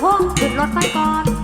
พงขึ้นรถไฟก่อน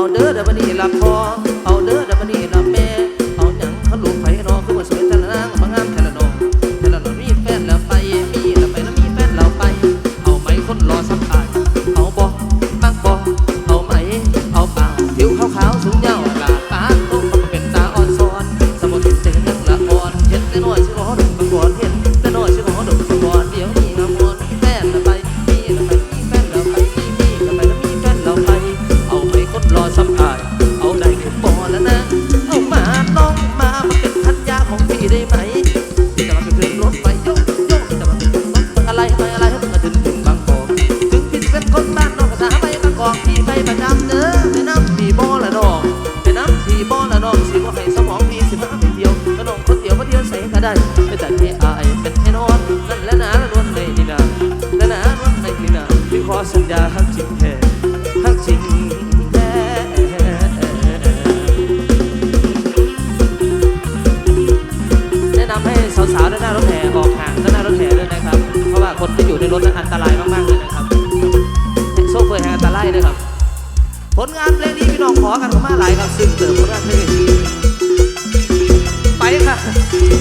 เอาเด้อเดี๋ยววันนี้หลับพอ ให้อายเป็นให้นอนและนานวนในนีนาและนานวนในนีนาที่ขอสัญญาหักจริงแท้หักจริงแท้แนะนำให้สาวๆด้านหน้ารถแห่ออกห่างด้านหน้ารถแห่ด้วยนะครับ เพราะว่าคนที่อยู่ในรถนั้นอันตรายมากๆเลยนะครับโซเฟอร์แห่งอันตรายด้วยครับ ผลงานเพลงนี้พี่น้องขอกันมาหลายครับซึ่งเติมผลงานเพลงนี้ไปค่ะ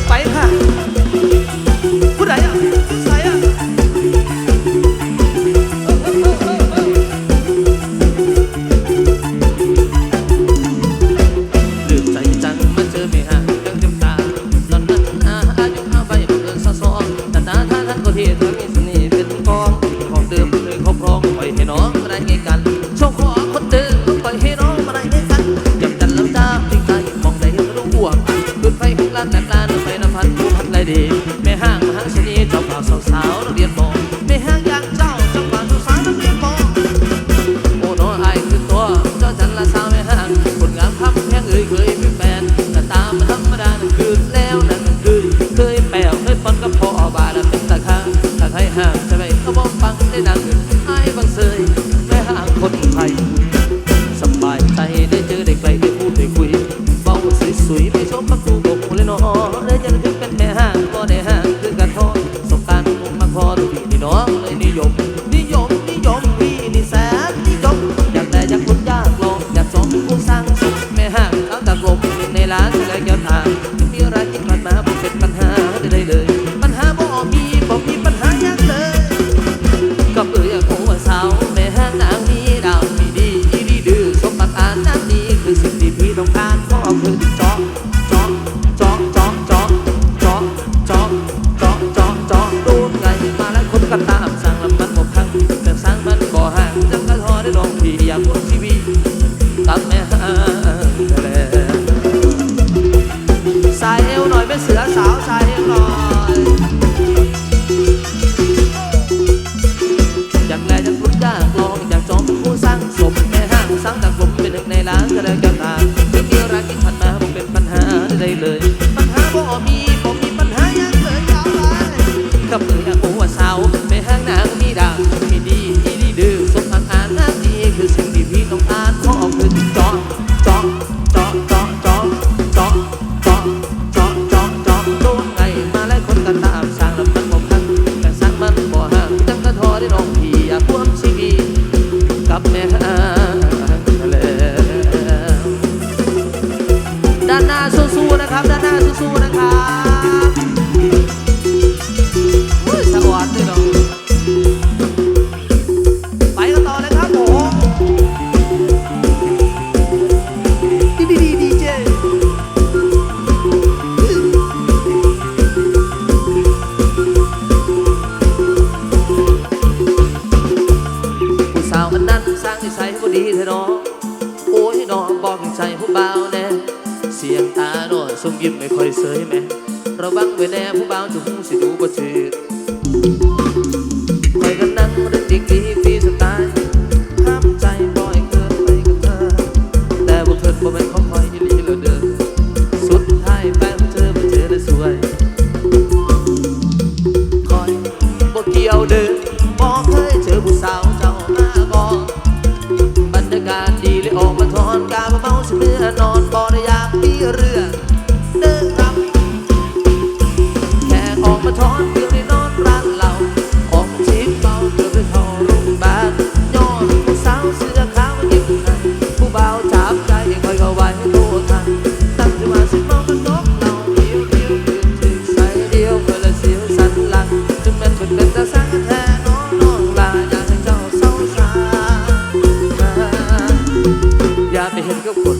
ไปค่ะ 不抱住，呼吸都过去。被很久。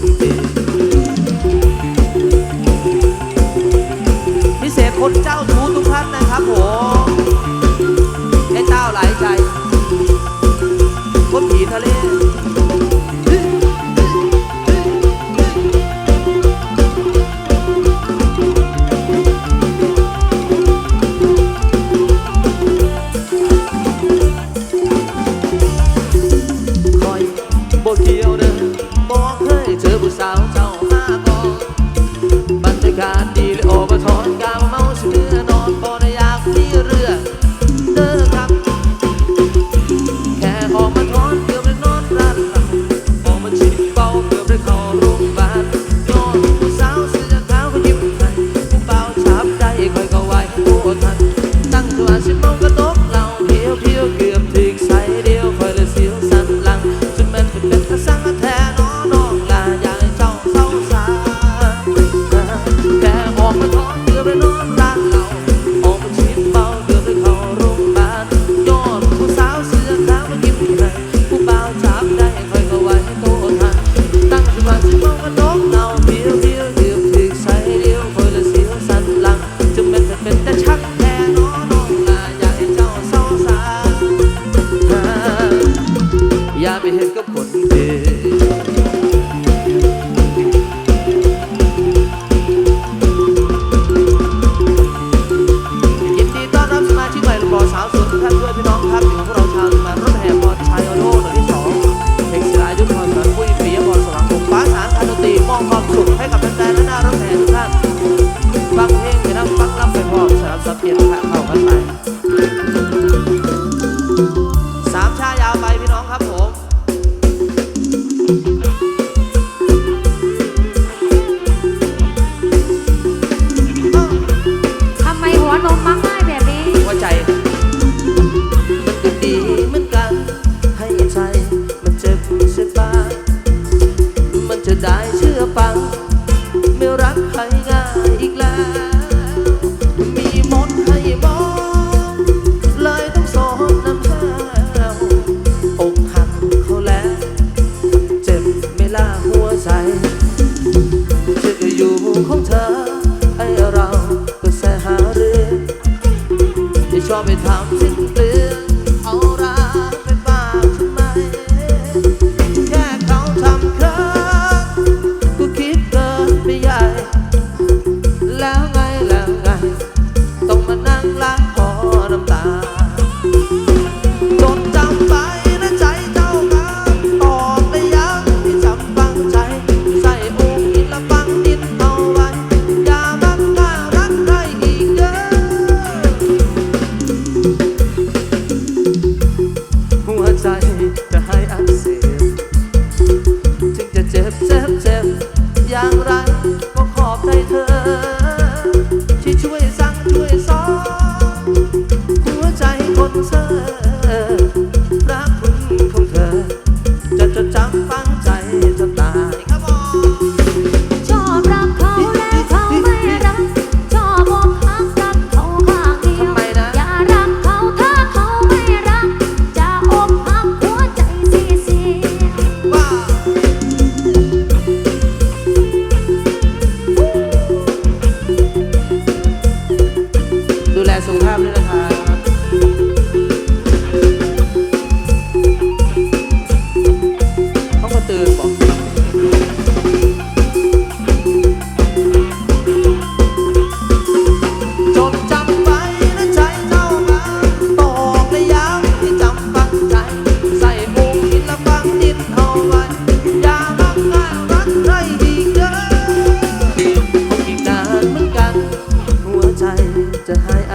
the high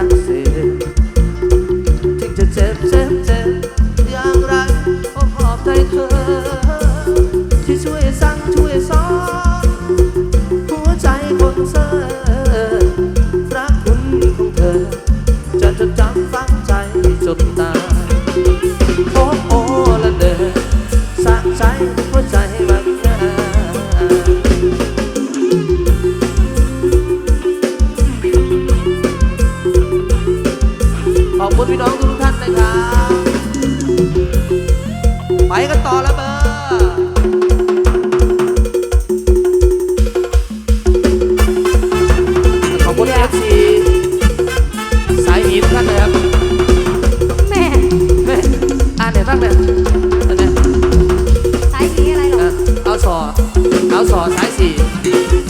เอาสอสายสี่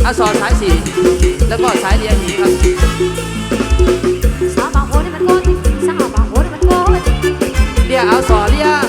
เอาสอสายสี่แล้วก็สายเรียงหนีครับสาวบางโหนี่มันโง่สาวบางโหนี่มันโง่เดี๋ยวเอาสอเรียง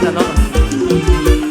Buena nota.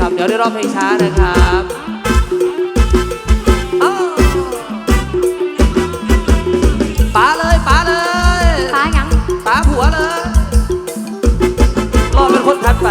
ครับ เดี๋ยวได้รองเพลงช้านะครับป๋าเลยป๋าเลยป๋ายังป๋าผัวเลยรอเป็นคนทัดไป